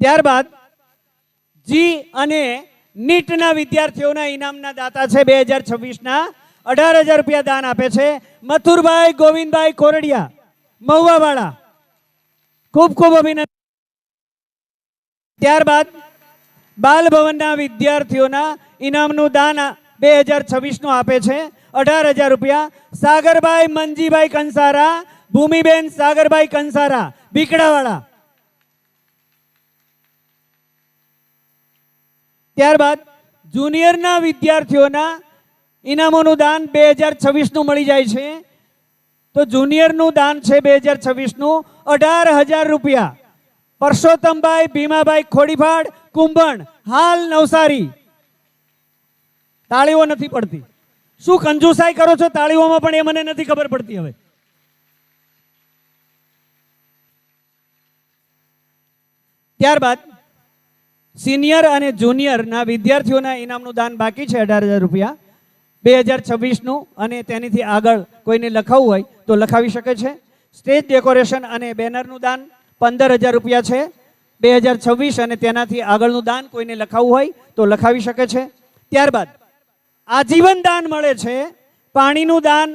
ત્યારબાદ જી અને નીટના વિદ્યાર્થીઓના ઇનામના દાતા છે બે હજાર છવ્વીસના. અઢાર હજાર રૂપિયા દાન આપે છે. મથુરભાઈ ગોવિંદભાઈ કોરડિયા, મહુવાવાળા, ખૂબ ખૂબ અભિનંદન. ત્યારબાદ બાલભવનના વિદ્યાર્થીઓના ઇનામનું દાન બે હજાર છવ્વીસનું આપે છે. અઢાર હજાર રૂપિયા. સાગરભાઈ મંજીભાઈ કંસારા, ભૂમિબેન સાગરભાઈ કંસારા, બીકડાવાળા ત્યારબાદ જુનિયરના વિદ્યાર્થીઓના ઇનામોનું દાન બે હજાર છવ્વીસનું મળી જાય છે. તો જુનિયરનું દાન છે બે હજાર છવ્વીસનું અઢાર હજાર રૂપિયા. પરસોત્તમભાઈ, ભીમાભાઈ ખોડીફાડ, કુંભણ, હાલ નવસારી. તાળીઓ નથી પડતી. શું કંજુસાઈ કરો છો? તાળીઓમાં પણ એ મને નથી ખબર પડતી હવે. ત્યારબાદ સિનિયર અને જુનિયરના વિદ્યાર્થીઓના ઇનામનું દાન બાકી છે અઢાર હજાર રૂપિયા. બે હજાર છવ્વીસનું અને તેનીથી આગળ કોઈને લખાવવું હોય તો લખાવી શકે છે. સ્ટેજ ડેકોરેશન અને બેનરનું દાન પંદર હજાર રૂપિયા છે. બે હજાર છવ્વીસ અને તેનાથી આગળનું દાન કોઈને લખાવવું હોય તો લખાવી શકે છે. ત્યારબાદ આજીવન દાન મળે છે. પાણીનું દાન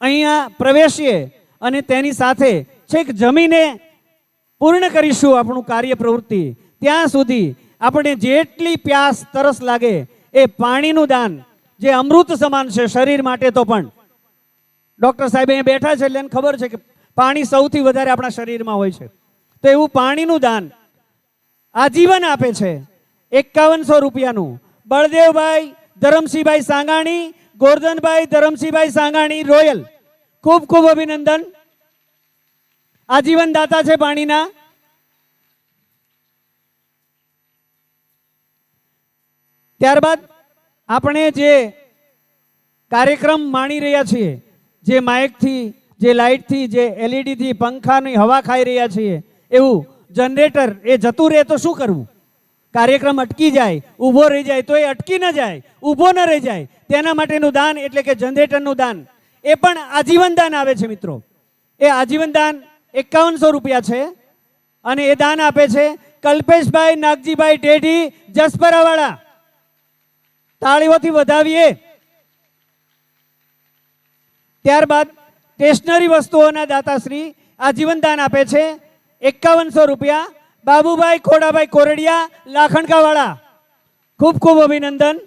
અહીંયા પ્રવેશીએ અને તેની સાથે છેક જમીને પૂર્ણ કરીશું આપણું કાર્ય પ્રવૃત્તિ. ત્યાં સુધી આપણે જેટલી પ્યાસ તરસ લાગે એ પાણીનું દાન, જે અમૃત સમાન છે શરીર માટે તો પણ. ડૉક્ટર સાહેબ અહીંયા બેઠા છે એટલે એને ખબર છે કે પાણી સૌથી વધારે આપણા શરીરમાં હોય છે. તો એવું પાણીનું દાન આજીવન આપે છે. એકાવનસો રૂપિયાનું. બળદેવભાઈ ધરમસિંહભાઈ સાંગાણી, ગોરધનભાઈ ધરમસિંહભાઈ સાંગાણી, રોયલ. ખૂબ ખૂબ અભિનંદન. આજીવન દાતા છે પાણીના. ત્યારબાદ આપણે જે કાર્યક્રમ માણી રહ્યા છીએ, જે માઇકથી, જે લાઇટથી, જે એલઈડીથી, પંખાની હવા ખાઈ રહ્યા છીએ, એવું જનરેટર એ જતું રહે તો શું કરવું? કાર્યક્રમ અટકી જાય, ઊભો રહી જાય, તો એ અટકી ન જાય, ઊભો ન રહી જાય. તેના માટેનું દાન એટલે કે જનરેટરનું દાન. એ પણ આજીવન દાન આવે છે મિત્રો. એ આજીવન દાન એકાવનસો રૂપિયા છે. અને એ દાન આપે છે કલ્પેશભાઈ, નાગજીભાઈ, ટેઢી, જસપરાવાળા. તાળીઓથી વધાવીએ. ત્યારબાદ સ્ટેશનરી વસ્તુઓના દાતાશ્રી આજીવન દાન આપે છે એકાવનસો રૂપિયા. બાબુભાઈ ખોડાભાઈ કોરડિયા, લાખણકાવાળા. ખૂબ ખૂબ અભિનંદન.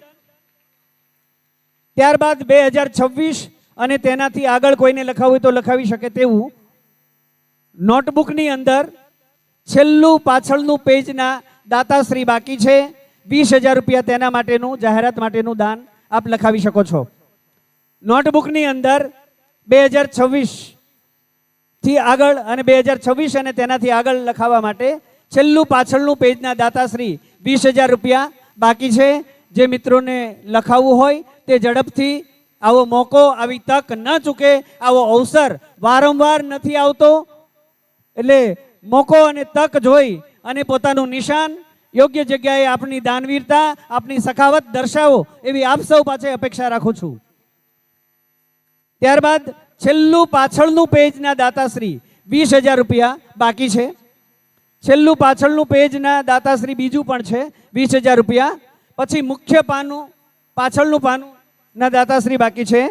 ત્યારબાદ બે હજાર છવ્વીસ અને તેનાથી આગળ કોઈને લખાવવું હોય તો લખાવી શકે તેવું. નોટબુકની અંદર છેલ્લું પાછળનું પેજના દાતાશ્રી બાકી છે. વીસ હજાર રૂપિયા તેના માટેનું, જાહેરાત માટેનું દાન આપ લખાવી શકો છો. નોટબુકની અંદર બે હજાર છવ્વીસથી આગળ અને બે હજાર છવ્વીસ અને તેનાથી આગળ લખાવવા માટે છેલ્લું પાછળનું પેજના દાતાશ્રી વીસ હજાર રૂપિયા બાકી છે. જે મિત્રોને લખાવવું હોય તે ઝડપથી આવો મોકો, આવી તક ન ચૂકે, આવો અવસર વારંવાર નથી આવતો. એટલે મોકો અને તક જોઈ અને પોતાનું નિશાન યોગ્ય જગ્યાએ આપની દાનવીરતા, આપની સખાવત દર્શાવો એવી આપ સૌ પાસે અપેક્ષા રાખું છું. ત્યારબાદ છેલ્લું પાછળનું પેજના દાતાશ્રી વીસ હજાર રૂપિયા બાકી છે. છેલ્લું પાછળનું પેજના દાતાશ્રી બીજું પણ છે, વીસ હજાર રૂપિયા. પછી મુખ્ય પાનું, પાછળનું પાનું ના દાતાશ્રી બાકી છે.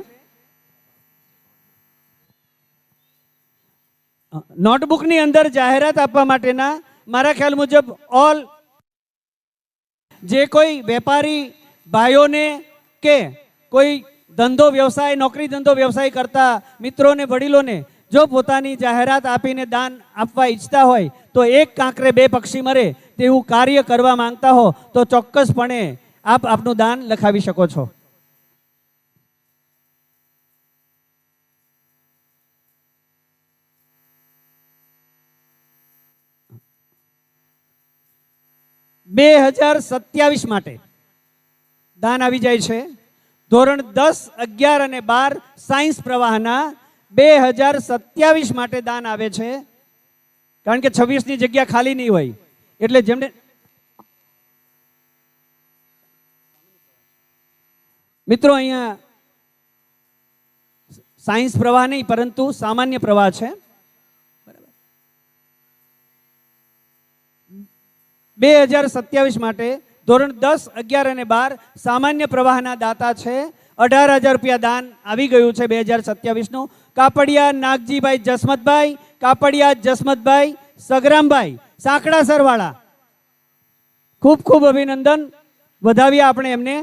નોટબુકની અંદર જાહેરાત આપવા માટેના મારા ખ્યાલ મુજબ ઓલ જે કોઈ વેપારી ભાઈઓને કે કોઈ ધંધો વ્યવસાય, નોકરી ધંધો વ્યવસાય કરતા મિત્રોને, વડીલોને જો પોતાની જાહેરાત આપીને દાન આપવા ઈચ્છતા હોય, તો એક કાંકરે બે પક્ષી મરે તેવું કાર્ય કરવા માંગતા હો, તો ચોક્કસપણે આપ આપનું દાન લખાવી શકો છો. બે હજાર સત્યાવીસ માટે દાન આવી જાય છે. ધોરણ દસ, અગિયાર અને બાર સાયન્સ પ્રવાહના બે હજાર સત્યાવીસ માટે દાન આવે છે. કારણ કે છવ્વીસની જગ્યા ખાલી નહીં હોય. એટલે જેમને મિત્રો, અહીંયા સાયન્સ પ્રવાહ નહીં, પરંતુ સામાન્ય પ્રવાહ છે. બે હજાર સત્યાવીસ માટે ધોરણ દસ, અગિયાર અને બાર સામાન્ય પ્રવાહના દાતા છે. અઢાર હજાર રૂપિયા દાન આવી ગયું છે બે હજાર સત્યાવીસનું. કાપડિયા નાગજીભાઈ જસમતભાઈ, કાપડિયા જસમતભાઈ સગરામભાઈ સાંકડા સરવાળા. ખૂબ ખૂબ અભિનંદન. વધાવ્યા આપણે એમને.